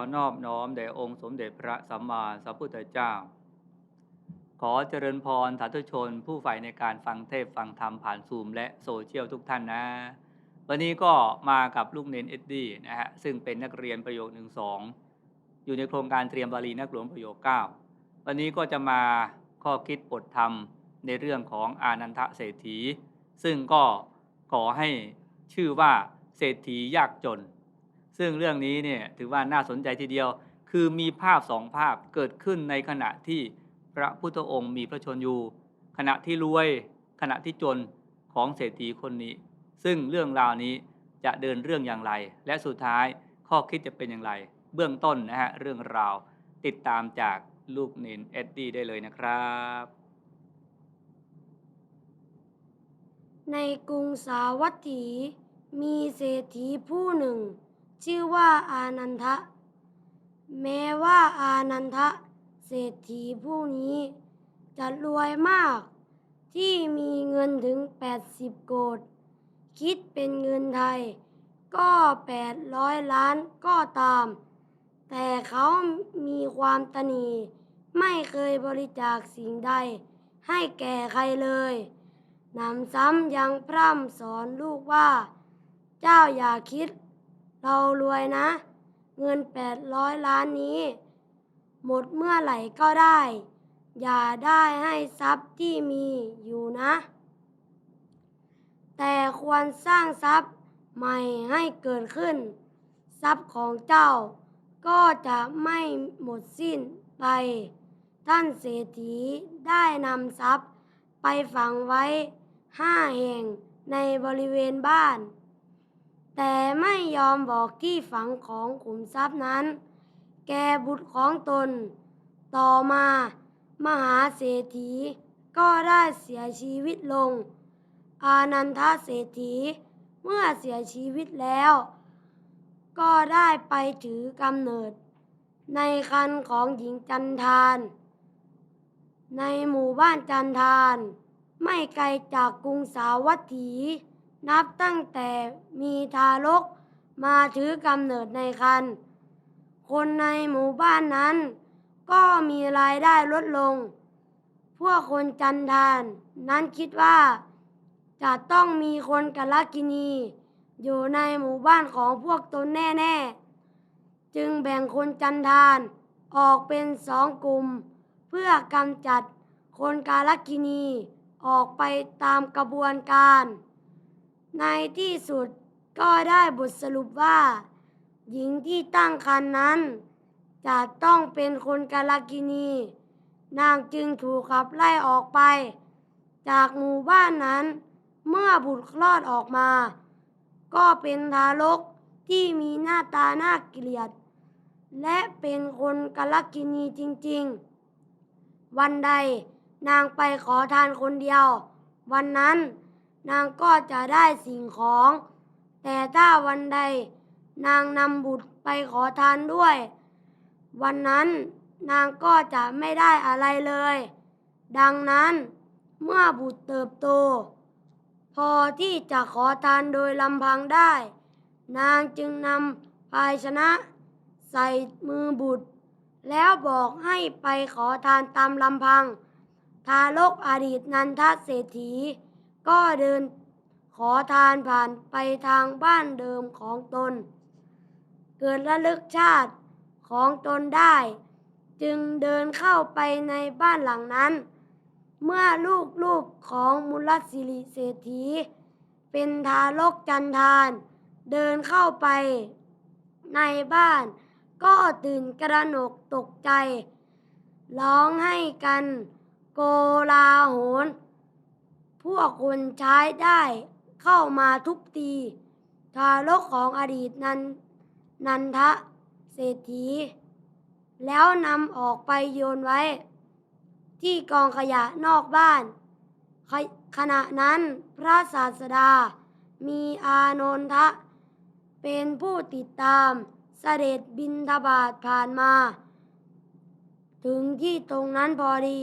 อนอบน้อมแด่องค์สมเด็จพระสัมมาสัมพุทธเจ้า ขอเจริญพรสาธุชนผู้ใฝ่ในการฟังเทศฟังธรรมผ่านซูมและโซเชียลทุกท่านนะ วันนี้ก็มากับลูกเนนเอ็ดดี้นะฮะ ซึ่งเป็นนักเรียนประโยคหนึ่งสองอยู่ในโครงการเตรียมบาลีนักหลวงประโยคเก้าวันนี้ก็จะมาข้อคิดบทธรรมในเรื่องของอานันทเศรษฐี ซึ่งก็ขอให้ชื่อว่าเศรษฐียากจน ซึ่งเรื่องนี้เนี่ยถือว่าน่าสนใจทีเดียว คือมีภาพสองภาพเกิดขึ้นในขณะที่พระพุทธองค์มีพระชนอยู่ ขณะที่รวย ขณะที่จนของเศรษฐีคนนี้ ซึ่งเรื่องราวนี้จะเดินเรื่องอย่างไร และสุดท้ายข้อคิดจะเป็นอย่างไร เบื้องต้นนะฮะเรื่องราวติดตามจากลูกเนนเอ็ดดี้ได้เลยนะครับ ในกรุงสาวัตถีมีเศรษฐีผู้หนึ่ง ชื่อว่าอานันทะ แม้ว่าอานันทะ เศรษฐีผู้นี้ จะรวยมาก ที่มีเงินถึง 80 โกดคิดเป็นเงินไทย ก็ 800 ล้านก็ตาม แต่เขามีความตนีไม่เคยบริจาคสิ่งใด ให้แก่ใครเลยหนำซ้ำยังพร่ำสอนลูกว่า เจ้าอย่าคิด เรารวยนะ เงินแปดร้อยล้านนี้ หมดเมื่อไหร่ก็ได้ อย่าได้ให้ทรัพย์ที่มีอยู่นะ แต่ควรสร้างทรัพย์ใหม่ให้เกิดขึ้น ทรัพย์ของเจ้า ก็จะไม่หมดสิ้นไป ท่านเศรษฐีได้นำทรัพย์ไปฝังไว้ห้าแห่งในบริเวณบ้าน แต่ไม่ยอมบอกที่ฝังของขุมทรัพย์นั้น แกบุตรของตน ต่อมามหาเศรษฐีก็ได้เสียชีวิตลง อานันทเศรษฐีเมื่อเสียชีวิตแล้ว ก็ได้ไปถือกำเนิด ในคันของหญิงจันทาน ในหมู่บ้านจันทาน ไม่ไกลจากกรุงสาวัตถี นับตั้งแต่มีทารกมาถือกำเนิดในคันคนในหมู่บ้านนั้น ก็มีรายได้ลดลง พวกคนจันทานนั้นคิดว่า จะต้องมีคนกลกินี อยู่ในหมู่บ้านของพวกตนแน่ๆ จึงแบ่งคนจันทานออกเป็นสองกลุ่ม เพื่อกำจัดคนกาลกินีออกไปตามกระบวนการ ในที่สุดก็ได้บทสรุปว่า หญิงที่ตั้งครรภ์นั้น จะต้องเป็นคนกาลกินี นางจึงถูกขับไล่ออกไป จากหมู่บ้านนั้น เมื่อบุตรคลอดออกมา ก็เป็นทารกที่มีหน้าตาน่าเกลียด และเป็นคนกาลกินีจริงๆ วันใดนางไปขอทานคนเดียว วันนั้น นางก็จะได้สิ่งของ แต่ถ้าวันใด นางนำบุตรไปขอทานด้วย วันนั้นนางก็จะไม่ได้อะไรเลย ดังนั้นเมื่อบุตรเติบโต พอที่จะขอทานโดยลำพังได้ นางจึงนำภาชนะ ใส่มือบุตร แล้วบอกให้ไปขอทานตามลำพัง ทารกอดีตนันทเศรษฐี ก็เดินขอทานผ่านไปทางบ้านเดิมของตน เกิดระลึกชาติของตนได้ จึงเดินเข้าไปในบ้านหลังนั้น เมื่อลูกๆของมุลสิริเศรษฐี เป็นทารกจันทานเดินเข้าไปในบ้าน ก็ตื่นกระหนกตกใจ ร้องให้กัน โกลาโหน พวกคนใช้ได้เข้ามาทุบตี ทารกของอดีตนันนันทะเศรษฐี แล้วนำออกไปโยนไว้ ที่กองขยะนอกบ้านขขณะนั้นพระศาสดา มีอานนทะ เป็นผู้ติดตามเสด็จบินทบาทผ่านมา ถึงที่ตรงนั้นพอดี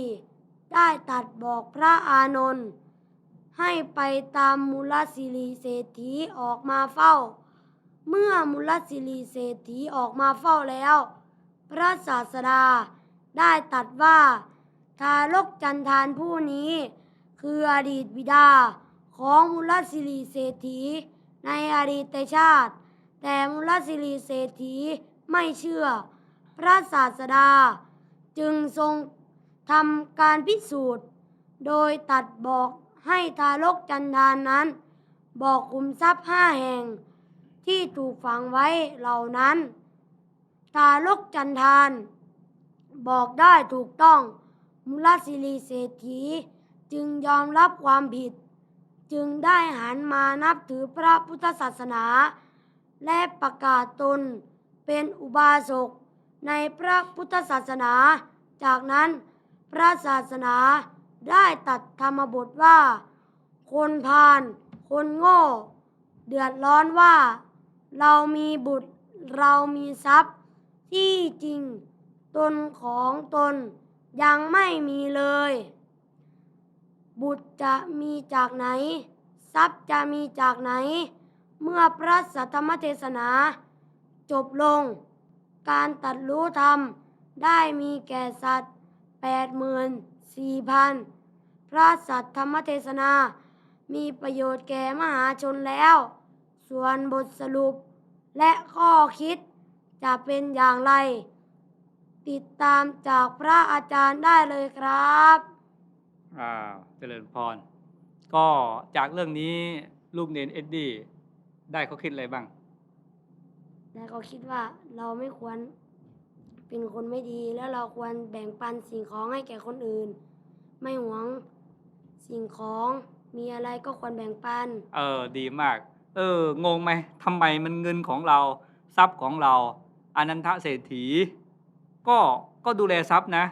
ได้ตัดบอกพระอานนท์ ให้ไปตามมูลสิริเศรษฐีออกมาเฝ้า เมื่อมุลสิรีเศรษฐีออกมาเฝ้าแล้ว พระศาสดาได้ตัดว่า ทารกจันทานผู้นี้ คืออดีตบิดาของมุลสิรีเศรษฐีในอดีตชาติ แต่มุลสิรีเศรษฐีไม่เชื่อ พระศาสดา จึงทรงทำการพิสูจน์ โดยตัดบอก ให้ทารกจันทานนั้น บอกขุมทรัพย์ห้าแห่ง ที่ถูกฝังไว้เหล่านั้น ทารกจันทาน บอกได้ถูกต้อง มุลสิรีเศรษฐีจึงยอมรับความผิด จึงได้หันมานับถือพระพุทธศาสนา และประกาศตนเป็นอุบาสกในพระพุทธศาสนา จากนั้นพระศาสนา ได้ตัดธรรมบทว่า คนพาลคนโง่ เดือดร้อนว่า เรามีบุตรเรามีทรัพย์ที่จริงตนของตนยังไม่มีเลย บุตรจะมีจากไหน ทรัพย์จะมีจากไหน เมื่อพระสัทธรรมเทศนา จบลง การตัดรู้ธรรมได้มีแก่สัตว์แปดหมื่น สี่พันพระสัทธรรมเทศนา มีประโยชน์แก่มหาชนแล้ว ส่วนบทสรุปและข้อคิดจะเป็นอย่างไร ติดตามจากพระอาจารย์ได้เลยครับอ่าเจริญพร ก็จากเรื่องนี้ลูกเนนเอ็ดดี้ได้เขาคิดอะไรบ้างและก็คิดว่าเราไม่ควรเป็นคนไม่ดีแล้วเราควรแบ่งปันสิ่งของให้แก่คนอื่น ไม่หวง สิ่งของมีอะไรก็ควรแบ่งปัน เออ ดีมาก เออ งงไหมทำไมมันเงินของเรา ทรัพย์ของเราอนันทเศรษฐี ก็ก็ดูแลทรัพย์นะ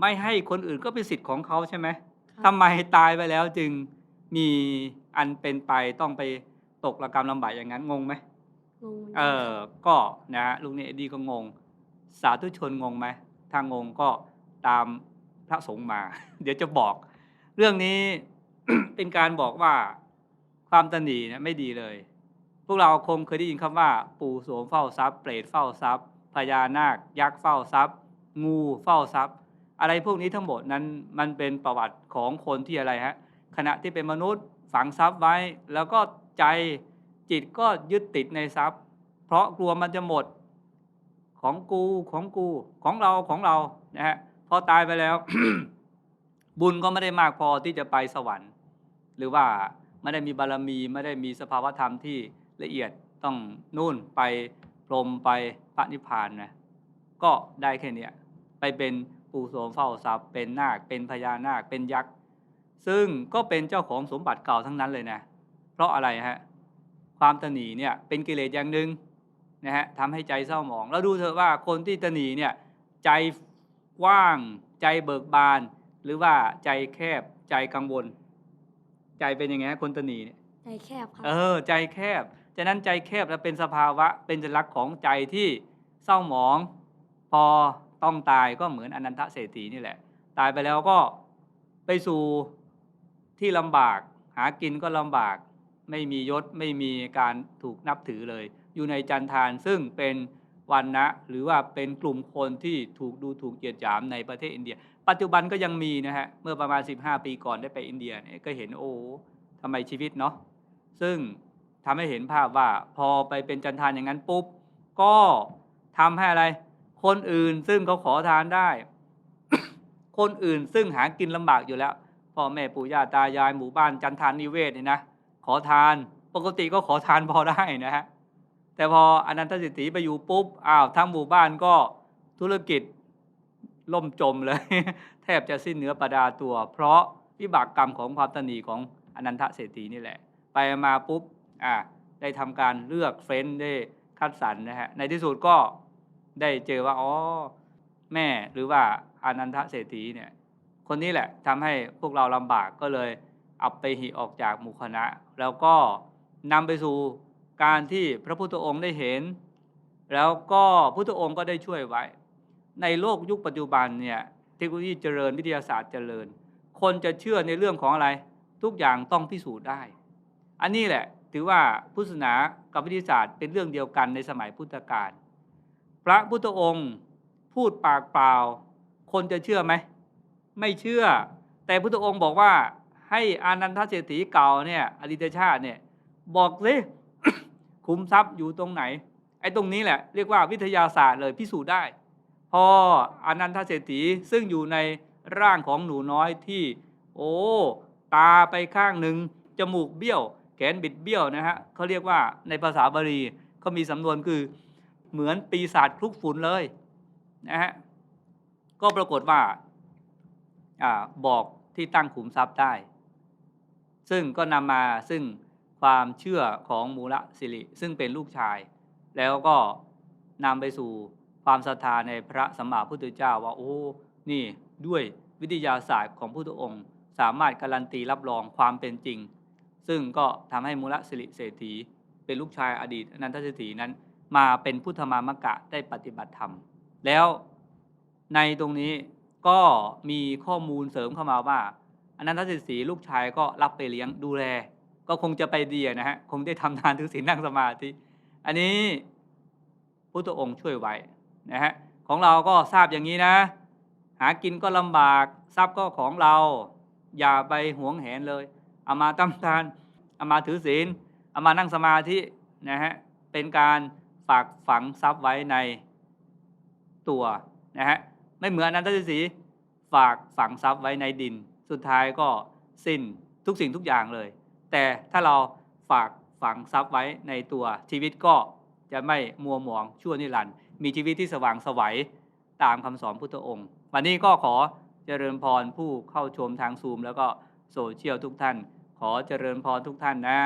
ไม่ให้คนอื่นก็เป็นสิทธิ์ของเขาใช่ไหมครับทำไมตายไปแล้วจึงมีอันเป็นไปต้องไปตกระกรรมลำบากอย่างนั้นงงไหมงงหมืนเอกันอก็นะฮะลุงเนี่ยดีก็งง สาธุชนงงไหมถ้างงก็ตาม พระสงฆ์มา เดี๋ยวจะบอก เรื่องนี้เป็นการบอกว่าความตนีเนี่ยไม่ดีเลย พวกเราคงเคยได้ยินคำว่า ปู่โสมเฝ้าทรัพย์เปรตเฝ้าทรัพย์พญานาค ยักษ์เฝ้าทรัพย์ งูเฝ้าทรัพย์ อะไรพวกนี้ทั้งหมดนั้นมันเป็นประวัติของคนที่อะไรฮะขณะที่เป็นมนุษย์ฝังทรัพย์ไว้ แล้วก็ใจจิตก็ยึดติดในทรัพย์ เพราะกลัวมันจะหมดของกูของกูของเราของเรานะฮะ พอตายไปแล้ว บุญก็ไม่ได้มากพอที่จะไปสวรรค์ หรือว่าไม่ได้มีบารมี ไม่ได้มีสภาวธรรมที่ละเอียดต้องนู่นไปพรมไปพระนิพพานนะก็ได้แค่เนี้ยไปเป็นปู่โสมเฝ้าทรัพย์เป็นนาคเป็นพญานาคเป็นยักษ์ ซึ่งก็เป็นเจ้าของสมบัติเก่าทั้งนั้นเลยนะ เพราะอะไรฮะความตนีเนี่ยเป็นกิเลสอย่างหนึ่งนะฮะทำให้ใจเศร้าหมอง แล้วดูเถอะว่าคนที่ตนีเนี่ยใจ กว้าง ใจเบิกบาน หรือว่าใจแคบใจกังวล ใจเป็นยังไงฮะคนตนีเนี่ยใจแคบครับเออ ใจแคบฉะนั้นใจแคบแล้วเป็นสภาวะเป็นสัญลักษณ์ของใจที่เศร้าหมอง พอต้องตายก็เหมือนอนันทเศรษฐีนี่แหละ ตายไปแล้วก็ไปสู่ที่ลำบาก หากินก็ลำบาก ไม่มียศไม่มีการถูกนับถือเลย อยู่ในจันทานซึ่งเป็น วันนะหรือว่าเป็นกลุ่มคนที่ถูกดูถูกเหยียดหยามในประเทศอินเดีย ปัจจุบันก็ยังมีนะฮะเมื่อประมาณ 15 ปีก่อนได้ไปอินเดียเนี่ยก็เห็นโอ้ทำไมชีวิตเนาะซึ่งทำให้เห็นภาพว่าพอไปเป็นจันทานอย่างนั้นปุ๊บ ก็ทำให้อะไร คนอื่นซึ่งเขาขอทานได้ คนอื่นซึ่งหากินลำบากอยู่แล้วพ่อแม่ปู่ย่าตายายหมู่บ้านจันทานนิเวศเนี่ยนะขอทานปกติก็ขอทานพอได้นะฮะ แต่พออนันตสิทธิไปอยู่ปุ๊บอ้าวทั้งหมู่บ้านก็ธุรกิจล่มจมเลย แทบจะสิ้นเนื้อประดาตัว เพราะวิบากกรรมของความตนีของอนันทเศรษฐีนี่แหละ ไปมาปุ๊บอ่าได้ทำการเลือกเฟ้นได้คัดสรรนะฮะในที่สุดก็ได้เจอว่าอ๋อแม่หรือว่าอนันทเศรษฐีเนี่ยคนนี้แหละทำให้พวกเราลำบากก็เลยอับไปหิออกจากหมู่คณะ แล้วก็นำไปสู่ การที่พระพุทธองค์ได้เห็น แล้วก็พุทธองค์ก็ได้ช่วยไว้ ในโลกยุคปัจจุบันเนี่ยเทคโนโลยีเจริญวิทยาศาสตร์เจริญ คนจะเชื่อในเรื่องของอะไร ทุกอย่างต้องพิสูจน์ได้ อันนี้แหละถือว่าพุทธศาสนากับวิทยาศาสตร์เป็นเรื่องเดียวกันในสมัยพุทธกาลพระพุทธองค์พูดปากเปล่า คนจะเชื่อไหมไม่เชื่อ แต่พุทธองค์บอกว่าให้อานันทเศรษฐีเก่าเนี่ยอดีตชาติเนี่ยบอกสิ คุมทรัพย์อยู่ตรงไหน ไอ้ตรงนี้แหละเรียกว่าวิทยาศาสตร์เลยพิสูจน์ได้ พออนันทเศรษฐีซึ่งอยู่ในร่างของหนูน้อยที่ โอ้ตาไปข้างหนึ่งจมูกเบี้ยว แขนบิดเบี้ยวนะฮะเขาเรียกว่าในภาษาบาลีเขามีสำนวนคือเหมือนปีศาจคลุกฝุ่นเลยนะฮะก็ปรากฏว่าอาบอกที่ตั้งขุมทรัพย์ได้ ซึ่งก็นำมาซึ่ง ความเชื่อของมูลสิริซึ่งเป็นลูกชาย แล้วก็นำไปสู่ความศรัทธาในพระสัมมาพุทธเจ้าว่าโอ้นี่ด้วยวิทยาศาสตร์ของพุทธองค์ สามารถการันตีรับรองความเป็นจริง ซึ่งก็ทำให้มูลสิริเศรษฐี เป็นลูกชายอดีตอนันทเศรษฐีนั้น มาเป็นพุทธมามกะได้ปฏิบัติธรรม แล้วในตรงนี้ก็มีข้อมูลเสริมเข้ามาว่าอนันทเศรษฐีลูกชายก็รับไปเลี้ยงดูแล ก็คงจะไปดีนะฮะ คงได้ทำทานถือศีลนั่งสมาธิ อันนี้พุทธองค์ช่วยไว้นะฮะ ของเราก็ทราบอย่างนี้นะ หากินก็ลำบากทรัพย์ก็ของเรา อย่าไปหวงแหนเลย เอามาตั้งทาน เอามาถือศีล เอามานั่งสมาธินะฮะ เป็นการฝากฝังทรัพย์ไว้ในตัวนะฮะ ไม่เหมือนอนันตฤาษีฝากฝังทรัพย์ไว้ในดิน สุดท้ายก็สิ้นทุกสิ่งทุกอย่างเลย แต่ถ้าเราฝากฝังทรัพย์ไว้ในตัวชีวิตก็จะไม่มัวหมองชั่วนิรันดร์มีชีวิตที่สว่างสวัยตามคำสอนพุทธองค์ วันนี้ก็ขอเจริญพรผู้เข้าชมทางซูม แล้วก็โซเชียลทุกท่าน ขอเจริญพรทุกท่านนะ